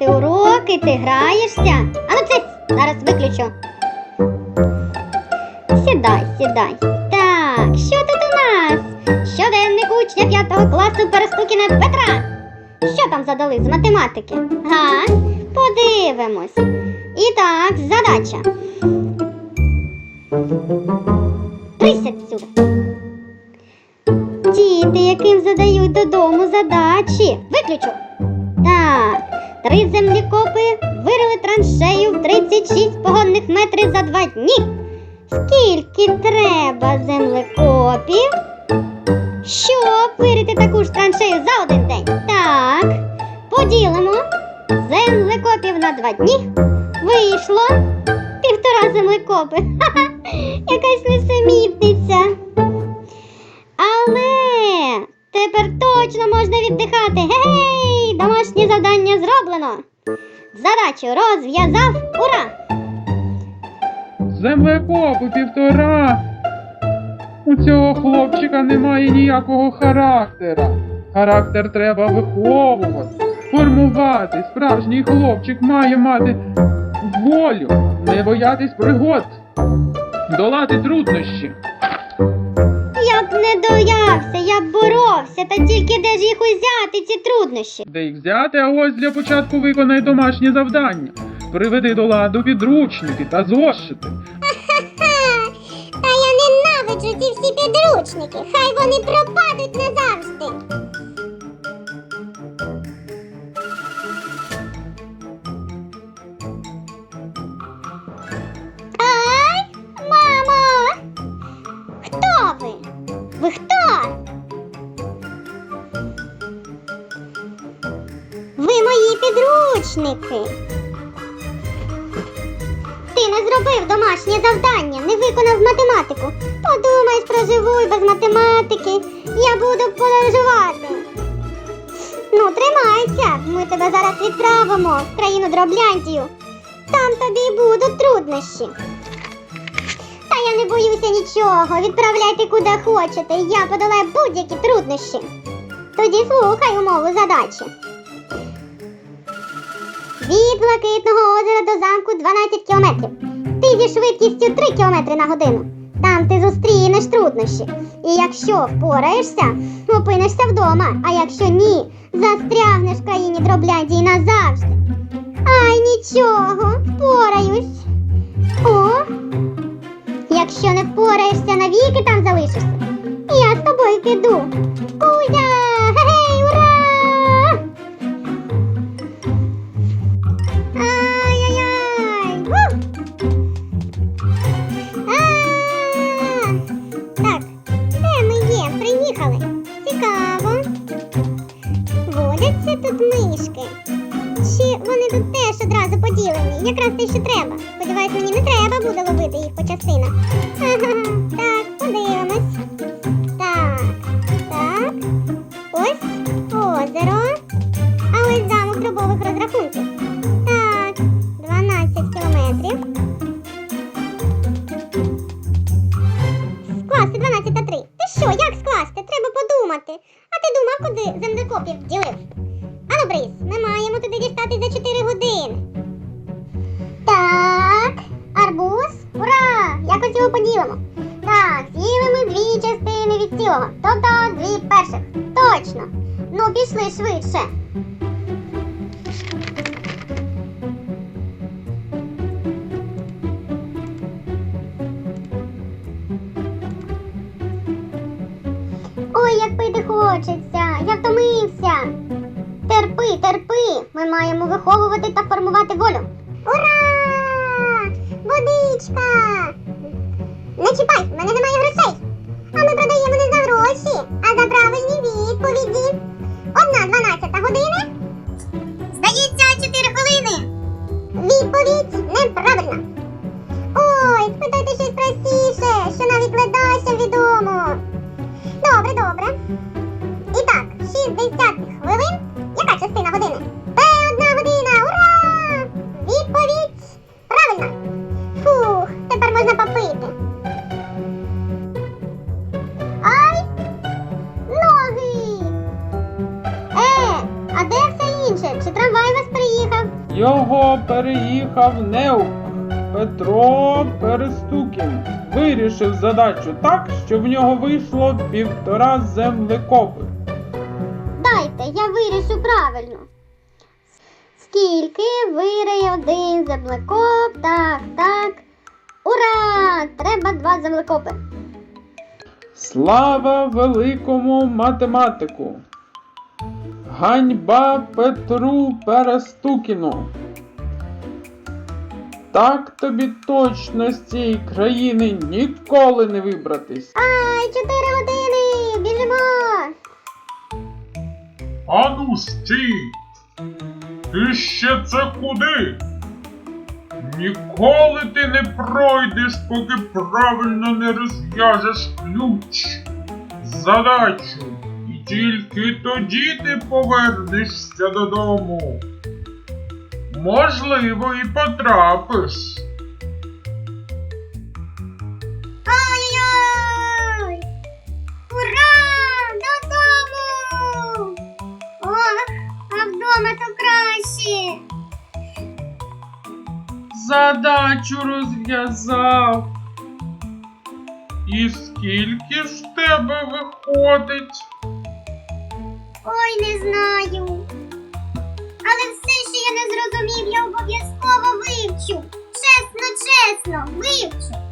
робити уроки, ти граєшся. А ну це зараз виключу. Сідай, сідай. Так, що тут у нас? Щоденник учня 5 класу Перестукіна Петра. Що там задали з математики? Га? Подивимось. І так, задача. Присядь сюди. Діти, яким задають додому задачі. Виключу. Так, три землікопи вирили траншею в 36 погонних метрів за два дні. Скільки треба землекопів, щоб вирити таку ж траншею за один день? Так, поділимо землекопів на два дні. Вийшло півтора землекопи. Ха-ха, якась несемітниця. Але тепер точно можна віддихати. Гей! Завдання зроблено. Задачу розв'язав. Ура! Землекопу півтора. У цього хлопчика немає ніякого характера. Характер треба виховувати, формувати. Справжній хлопчик має мати волю, не боятись пригод, долати труднощі. Я б не доявся, я б боровся, та тільки де ж їх узяти, ці труднощі. Де їх взяти, а ось для початку виконай домашнє завдання. Приведи до ладу підручники та зошити. Ха-ха! Та я ненавиджу ці всі підручники. Хай вони пропадуть назавжди. Підручники. Ти не зробив домашнє завдання, не виконав математику. Подумай, проживуй без математики. Я буду подорожувати. Ну, тримайся, ми тебе зараз відправимо в країну Дробляндію. Там тобі й будуть труднощі. Та я не боюся нічого. Відправляйте куди хочете. Я подолаю будь-які труднощі. Тоді слухай умову задачі. Від Блакитного озера до замку 12 кілометрів. Ти зі швидкістю 3 кілометри на годину. Там ти зустрінеш труднощі. І якщо впораєшся, опинишся вдома. А якщо ні, застрягнеш в країні Дробляндії назавжди. Ай, нічого, впораюсь. О, якщо не впораєшся, навіки там залишишся. Я з тобою піду. Водяться тут мишки. Чи вони тут теж одразу поділені? Якраз те, що треба. Сподіваюсь, мені не треба буде ловити їх по частинах. Так, подивимось. Так, так. Ось озеро. А ось замок дробових розрахунків. Так, 12 кілометрів. Скласти 12 та 3. Ти що, як скласти? Треба подумати. А ти думав, куди землекопів ділив? Ану, Брис, ми маємо туди дістати за 4 години. Так, арбуз. Ура! Якось його поділимо. Так, з'їли ми дві частини від цілого. Тобто дві перших. Точно. Ну, пішли швидше. Ой, як пити хочеться, я втомився. Терпи, терпи. Ми маємо виховувати та формувати волю. Ура! Водичка! Не чіпай, в мене немає грошей. А ми продаємо не за гроші, а за правильні відповіді. Одна дванадцята година. Здається, 4 хвилини. Відповідь неправильна. Ой, спитайте щось простіше, що навіть ледачам відомо. Добре, добре. І так, 60 хвилин. Переїхав Неук. Петро Перестукін вирішив задачу так, що в нього вийшло півтора землекопи. Дайте, я вирішу правильно. Скільки вириє один землекоп? Так, так. Ура! Треба два землекопи. Слава великому математику! Ганьба Петру Перестукіну! Так тобі точно з цієї країни ніколи не вибратись. Ай, чотири години! Біжимо! Ану стій! Ти ще це куди? Ніколи ти не пройдеш, поки правильно не розв'яжеш ключ. Задачу. Тільки тоді ти повернешся додому. Можливо, і потрапиш. Ура! Додому! Ох, а вдома то краще. Задачу розв'язав. І скільки ж тебе виходить? Ой, не знаю. Але все, що я не зрозумів, я обов'язково вивчу. Чесно, чесно, вивчу.